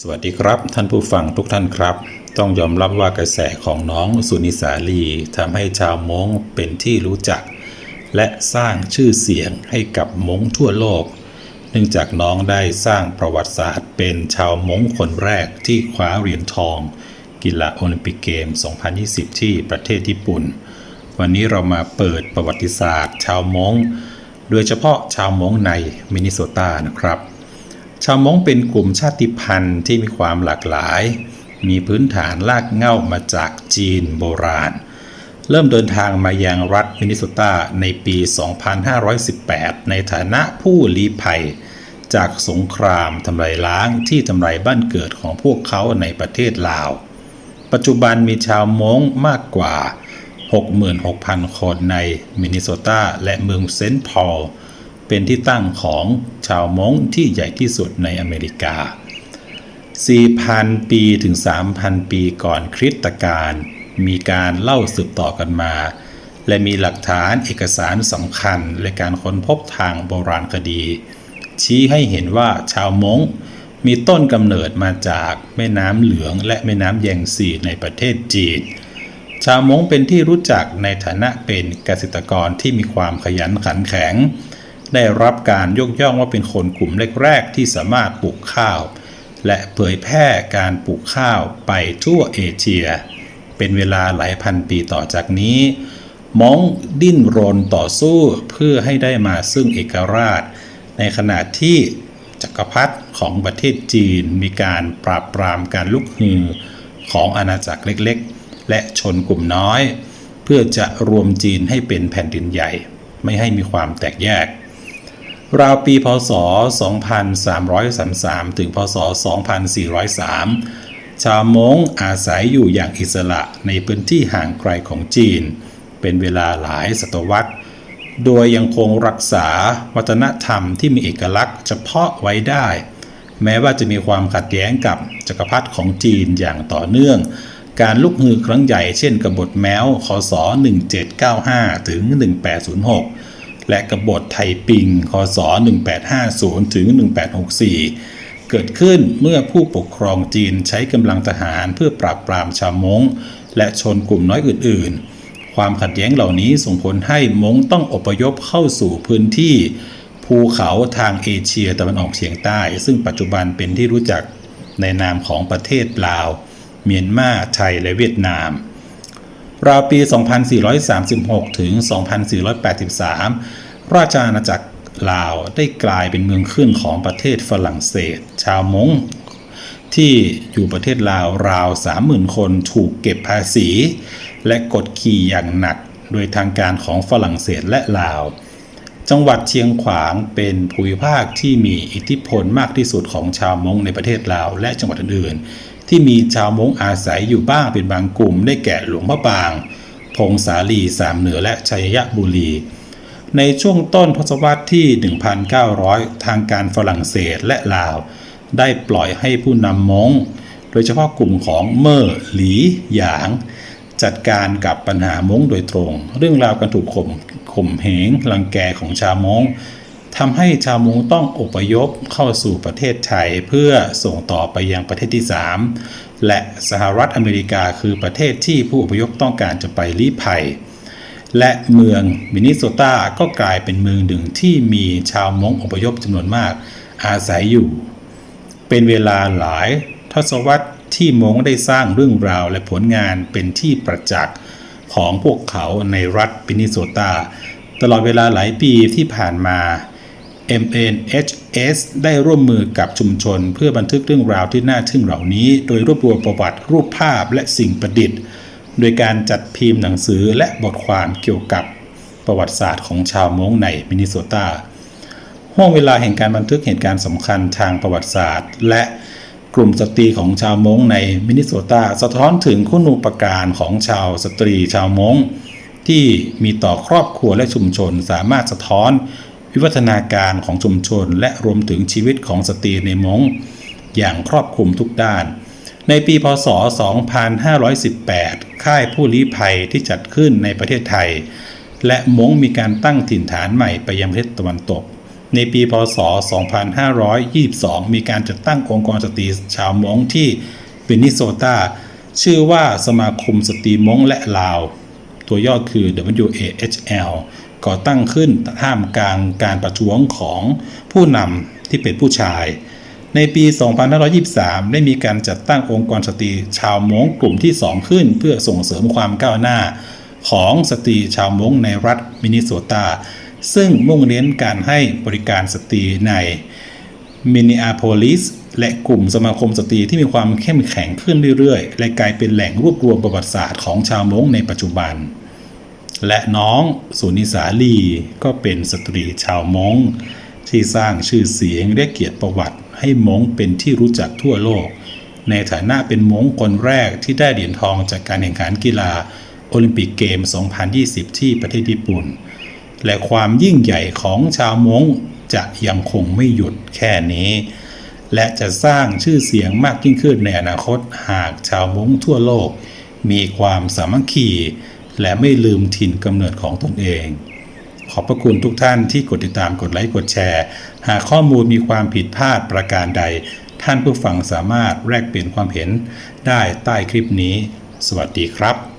สวัสดีครับ ท่านผู้ฟังทุกท่านครับ ต้องยอมรับว่ากระแสของน้องสุนิสาลีทำให้ชาวม้งเป็นที่รู้จัก และสร้างชื่อเสียงให้กับม้งทั่วโลก เนื่องจากน้องได้สร้างประวัติศาสตร์ เป็นชาวม้งคนแรกที่คว้าเหรียญทอง กีฬาโอลิมปิกเกม 2020 ที่ประเทศญี่ปุ่น วันนี้เรามาเปิดประวัติศาสตร์ ชาวม้งโดยเฉพาะชาวม้งในมินนิโซตานะครับ ชาวม้งเป็นกลุ่มชาติพันธุ์ที่มีความหลากหลาย มีพื้นฐานลากเง้ามาจากจีนโบราณ เริ่มเดินทางมายังรัฐมินนิโซตาในปี 2518 ในฐานะผู้ลี้ภัย จากสงครามทำลายล้างที่ทำลายบ้านเกิดของพวกเขาในประเทศลาว ปัจจุบันมีชาวม้งมากกว่า 66,000 คนในมินนิโซตาและเมืองเซนต์พอล เป็นที่ตั้งของชาวม้งที่ใหญ่ที่สุดในอเมริกา 4,000 ปีถึง 3,000 ปีก่อนคริสตกาลมีการเล่าสืบต่อกันมา และมีหลักฐานเอกสารสำคัญและการค้นพบทางโบราณคดี ชี้ให้เห็นว่าชาวม้งมีต้นกำเนิดมาจากแม่น้ำเหลืองและแม่น้ำแยงซีในประเทศจีน ชาวม้งเป็นที่รู้จักในฐานะเป็นเกษตรกรที่มีความขยันขันแข็ง ได้รับการยกย่องว่าเป็นคนกลุ่มแรกๆที่สามารถปลูกข้าว และเผยแพร่การปลูกข้าวไปทั่วเอเชีย เป็นเวลาหลายพันปีต่อจากนี้มองดิ้นรนต่อสู้เพื่อให้ได้มาซึ่งเอกราช ในขณะที่จักรพรรดิของประเทศจีนมีการปราบปรามการลุกฮือของอาณาจักรเล็กๆ และชนกลุ่มน้อย เพื่อจะรวมจีนให้เป็นแผ่นดินใหญ่ ไม่ให้มีความแตกแยก ราวปีพศ 2333 ถึงพศ 2403 ชาวม้งอาศัยอยู่อย่างอิสระในพื้นที่ห่างไกลของจีน เป็นเวลาหลายศตวรรษ โดยยังคงรักษาวัฒนธรรมที่มีเอกลักษณ์เฉพาะไว้ได้ แม้ว่าจะมีความขัดแย้งกับจักรพรรดิของจีนอย่างต่อเนื่อง การลุกฮือครั้งใหญ่เช่นกบฏแมวคศ 1795 ถึง 1806 และกบฏไทปิงคศ 1850 ถึง 1864 เกิดขึ้นเมื่อผู้ปกครองจีนใช้กำลังทหารเพื่อปราบปรามชาวม้งและชนกลุ่มน้อยอื่น ๆ ความขัดแย้งเหล่านี้ส่งผลให้ม้งต้องอพยพเข้าสู่พื้นที่ ภูเขาทางเอเชียตะวันออกเฉียงใต้ ซึ่งปัจจุบันเป็นที่รู้จักในนามของประเทศลาว เมียนมาไทยและเวียดนาม ราวปี 2436 ถึง 2483 ราชอาณาจักรลาวได้กลายเป็นเมืองขึ้นของประเทศฝรั่งเศส ชาวมงที่อยู่ประเทศลาวราว 30,000 คนถูกเก็บภาษี และกดขี่อย่างหนักโดยทางการของฝรั่งเศสและลาว จังหวัดเชียงขวางเป็นภูมิภาคที่มีอิทธิพลมากที่สุดของชาวมง้งในประเทศลาว และจังหวัดอื่นๆ ที่มีชาวมงอาศัยอยู่บ้างเป็นบางกลุ่ม ได้แก่หลวงพระบาง พงสาลีสามเหนือและชัยยะบุรี ในช่วงต้นทศวรรษที่ 1,900 ทางการฝรั่งเศสและลาว ได้ปล่อยให้ผู้นำมงโดยเฉพาะกลุ่มของเม่อหลีหยาง จัดการกับปัญหามงโดยตรง เรื่องราวการถูกข่มข่มเหงรังแกของชาวม้ง ทำให้ชาวม้งต้องอพยพเข้าสู่ประเทศไทยเพื่อส่งต่อไปยังประเทศที่ 3 และสหรัฐอเมริกาคือประเทศที่ผู้อพยพต้องการจะไปลี้ภัย และเมืองมินนิโซตาก็กลายเป็นเมืองหนึ่งที่มีชาวม้งอพยพจำนวนมากอาศัยอยู่ เป็นเวลาหลายทศวรรษที่ม้งได้สร้างเรื่องราวและผลงานเป็นที่ประจักษ์ของพวกเขาในรัฐมินนิโซตา ตลอดเวลาหลายปีที่ผ่านมา MNHS ได้ร่วมมือกับชุมชน เพื่อบันทึกเรื่องราวที่น่าทึ่งเหล่านี้ โดยรวบรวมประวัติรูปภาพและสิ่งประดิษฐ์ โดยการจัดพิมพ์หนังสือและบทความเกี่ยวกับประวัติศาสตร์ของชาวม้งในมินนิโซตาห่วงเวลาแห่งการบันทึกเหตุการณ์สำคัญทางประวัติศาสตร์ และกลุ่มสตรีของชาวม้งในมินนิโซตาสะท้อนถึงคุณูปการของชาวสตรีชาวม้งที่มีต่อครอบครัวและชุมชนสามารถสะท้อน วิวัฒนาการของชุมชน และรวมถึงชีวิตของสตรีในมงอย่างครอบคลุมทุกด้าน ในปีพศ 2518 ค่ายผู้ลี้ภัยที่จัดขึ้นในประเทศไทย และมงมีการตั้งถิ่นฐานใหม่ไปยังประเทศตะวันตก ในปีพศ 2522 มีการจัดตั้งองค์กรสตรีชาวมงที่เบนนิโซตาชื่อว่าสมาคมสตรีมงและลาว ตัวย่อคือ WAHL ก่อตั้งขึ้นท่ามกลางการประท้วงของผู้นำที่เป็นผู้ชาย ในปี 2523 ได้มีการจัดตั้งองค์กรสตรีชาวม้งกลุ่มที่ 2 ขึ้น เพื่อส่งเสริมความก้าวหน้าของสตรีชาวม้งในรัฐมินนิโซตา ซึ่งมุ่งเน้นการให้บริการสตรีในมินนิอาโพลิสและกลุ่มสมาคมสตรีที่มีความเข้มแข็งขึ้นเรื่อยๆ และกลายเป็นแหล่งรวบรวมประวัติศาสตร์ของชาวม้งในปัจจุบัน และน้องสุนิสาลีก็เป็นสตรีชาวม้งที่สร้างชื่อเสียงและเกียรติประวัติ ให้ม้งเป็นที่รู้จักทั่วโลก ในฐานะเป็นม้งคนแรกที่ได้เหรียญทองจากการแข่งขันกีฬาโอลิมปิกเกม 2020 ที่ประเทศญี่ปุ่น และความยิ่งใหญ่ของชาวม้งจะยังคงไม่หยุดแค่นี้ และจะสร้างชื่อเสียงมากยิ่งขึ้นในอนาคตหากชาวม้งทั่วโลก มีความสามัคคี และไม่ลืมถิ่นกำเนิดของตนเอง ขอบพระคุณทุกท่านที่กดติดตามกดไลค์กดแชร์ หากข้อมูลมีความผิดพลาดประการใด ท่านผู้ฟังสามารถแลกเปลี่ยนความเห็นได้ใต้คลิปนี้ สวัสดีครับ